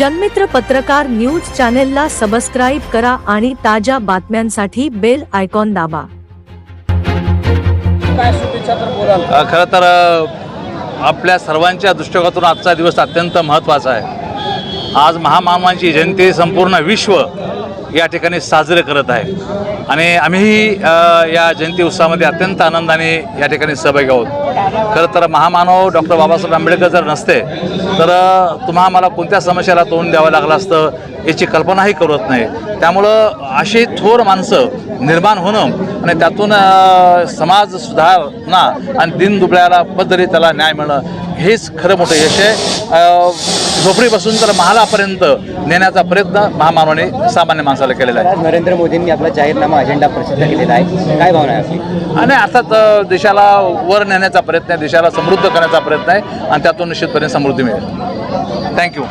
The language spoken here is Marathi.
जनमित्र पत्रकार न्यूज चॅनेलला सबस्क्राईब करा आणि ताज्या बातम्यांसाठी बेल आयकॉन दाबा. खरं तर आपल्या सर्वांच्या दृष्टिकोनातून आजचा दिवस अत्यंत महत्त्वाचा आहे. आज महामानवांची जयंती संपूर्ण विश्व या ठिकाणी साजरे करत आहे. आणि आम्हीही या जयंती उत्सवामध्ये अत्यंत आनंदाने या ठिकाणी सहभागी आहोत. खरं तर महामानव डॉक्टर बाबासाहेब आंबेडकर जर नसते तर तुम्हा मला कोणत्या समस्याला तोंड द्यावं लागलं असतं याची कल्पनाही करत नाही. त्यामुळं अशी थोर माणसं निर्माण होणं आणि त्यातून समाज सुधारणा आणि दिन दुबळ्याला पद्धती त्याला न्याय मिळणं हेच खरं मोठं यश आहे. झोपडीपासून तर महालापर्यंत नेण्याचा प्रयत्न महामानवाने सामान्य माणसाला केलेला आहे. नरेंद्र मोदींनी आपला जाहीरनामा अजेंडा प्रसिद्ध केलेला आहे. काय भावना आहे आपली? आणि अर्थात देशाला वर नेण्याचा प्रयत्न आहे देशाला समृद्ध करण्याचा प्रयत्न आहे आणि त्यातून निश्चितपणे समृद्धी मिळेल. थँक्यू